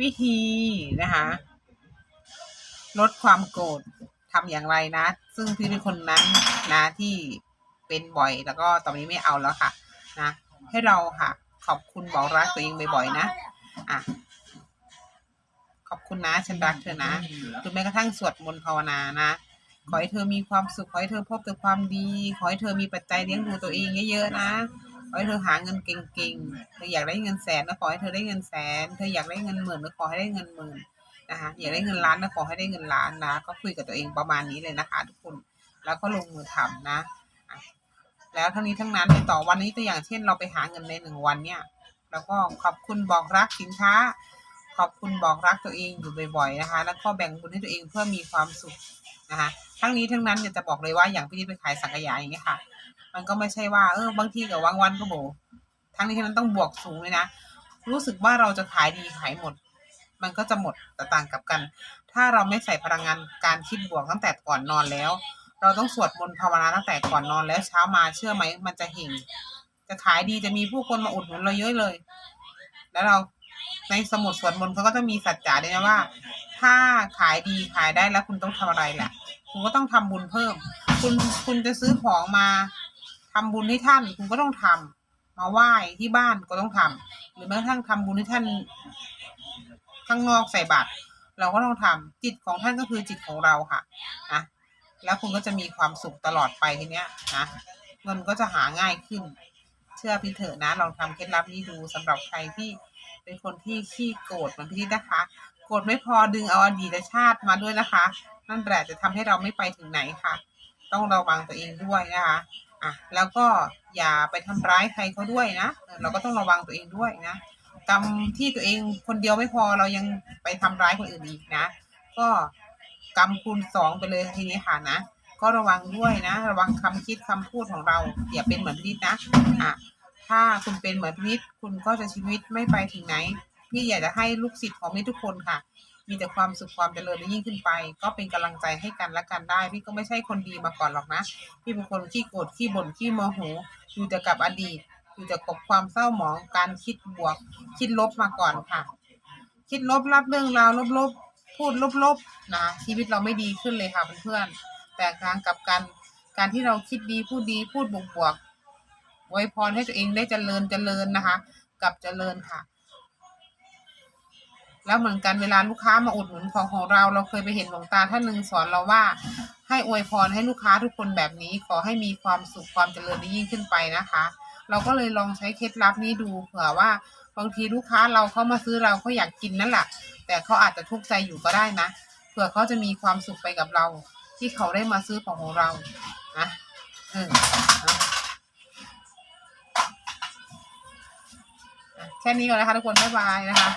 วิธีนะคะลดความโกรธทำอย่างไรนะ ซึ่งพี่เป็นคนนั้นนะที่เป็นบ่อยแล้วก็ตอนนี้ไม่เอาแล้วค่ะ นะ ให้เราค่ะ ขอบคุณบอกรักตัวเองบ่อยๆนะอะขอบคุณนะฉันรักเธอนะหรือแม้กระทั่งสวดมนต์ภาวนานะขอให้เธอมีความสุขขอให้เธอพบแต่ความดี ขอให้เธอมีปัจจัยเลี้ยงดูตัวเองเยอะๆนะ ขอให้เธอหาเงินเก่งๆ เธออยากได้เงินแสนนะขอให้เธอได้เงินแสน เธออยากได้เงินหมื่นก็ขอให้ได้เงินหมื่นนะคะอยากได้เงินล้านนะขอให้ได้เงินล้านนะ ก็คุยกับตัวเองประมาณนี้เลยนะคะ ทุกคน แล้วก็ลงมือทำนะ แล้วทั้งนี้ทั้งนั้นในต่อวันนี้ตัวอย่างเช่นเราไปหาเงินในหนึ่งวันเนี่ย แล้วก็ขอบคุณบอกรักสินค้า ขอบคุณบอกรักตัวเองอยู่บ่อยๆนะคะ แล้วก็แบ่งบุญให้ตัวเองเพื่อมีความสุขนะคะ ทั้งนี้ทั้งนั้นเนี่ยจะบอกเลยว่าอย่างพี่ที่ไปขายสังขยาอย่างเงี้ยค่ะ มันก็ไม่ใช่ว่าเออบางทีกับวางวันก็โบทั้งนี้ทั้งนั้นต้องบวกสูงเลยนะ รู้สึกว่าเราจะขายดีขายหมด มันก็จะหมดแต่ต่างกับกัน ถ้าเราไม่ใส่พลังงานการคิดบวกตั้งแต่ก่อนนอนแล้ว เราต้องสวดมนต์ภาวนาตั้งแต่ก่อนนอนแล้วเช้ามาเชื่อไหมมันจะเห็งจะขายดีจะมีผู้คนมาอุดหนุนเราเยอะเลย แล้วเราในสมุดสวดมนต์เขาก็จะมีสัจจะด้วยนะว่า ถ้าขายดีขายได้แล้วคุณต้องทำอะไรแหละคุณก็ต้องทำบุญเพิ่ม คุณคุณจะซื้อของมา ทำบุญให้ท่านคุณก็ต้องทำมาไหว้ที่บ้านก็ต้องทำหรือแม้กระทั่งทำบุญให้ท่านข้างนอกใส่บาตรเราก็ต้องทำจิตของท่านก็คือจิตของเราค่ะนะแล้วคุณก็จะมีความสุขตลอดไปทีเนี้ยนะเงินก็จะหาง่ายขึ้น เชื่อพี่เถอะนะลองทำเคล็ดลับนี้ดูสำหรับใครที่เป็นคนที่ขี้โกรธเหมือนพี่นะคะโกรธไม่พอดึงเอาอดีตชาติมาด้วยนะคะ นั่นแหละจะทำให้เราไม่ไปถึงไหนค่ะ ต้องระวังตัวเองด้วยนะคะ อะแล้วก็อย่าไปทำร้ายใครเขาด้วยนะเราก็ต้องระวังตัวเองด้วยนะกรรมที่ตัวเองคนเดียวไม่พอเรายังไปทำร้ายคนอื่นอีกนะ ก็กรรมคูณสองไปเลยทีนี้ค่ะนะก็ระวังด้วยนะ ระวังคำคิดคำพูดของเราอย่าเป็นเหมือนพิษนะอะถ้าคุณเป็นเหมือนพิษคุณก็จะชีวิตไม่ไปถึงไหน พี่อยากจะให้ลูกศิษย์ของพี่ทุกคนค่ะ มีแต่ความสุขความเจริญและยิ่งขึ้นไป ก็เป็นกำลังใจให้กันและกันได้ พี่ก็ไม่ใช่คนดีมาก่อนหรอกนะ พี่เป็นคนขี้โกรธขี้บ่นขี้โมโหอยู่แต่กับอดีตอยู่แต่กับความเศร้าหมองการคิดบวก คิดลบมาก่อนค่ะ คิดลบรับเรื่องราวลบๆพูดลบๆนะชีวิตเราไม่ดีขึ้นเลยค่ะเพื่อนๆแต่ทางกับกันการที่เราคิดดีพูดดีพูดบวกๆไว้พรให้ตัวเองได้เจริญเจริญนะคะ กับเจริญค่ะ แล้วเหมือนกันเวลาลูกค้ามาอุดหนุนของของเรา เราเคยไปเห็นหลวงตาท่านหนึ่งสอนเราว่า ให้อวยพรให้ลูกค้าทุกคนแบบนี้ ขอให้มีความสุขความเจริญยิ่งขึ้นไปนะคะ เราก็เลยลองใช้เคล็ดลับนี้ดูเผื่อว่าบางทีลูกค้าเราเขามาซื้อเราเขาอยากกินนั่นแหละแต่เขาอาจจะทุกข์ใจอยู่ก็ได้นะเผื่อเขาจะมีความสุขไปกับเรา ที่เขาได้มาซื้อของของเรานะเออแค่นี้ก่อนนะคะทุกคนบ๊ายบายนะคะ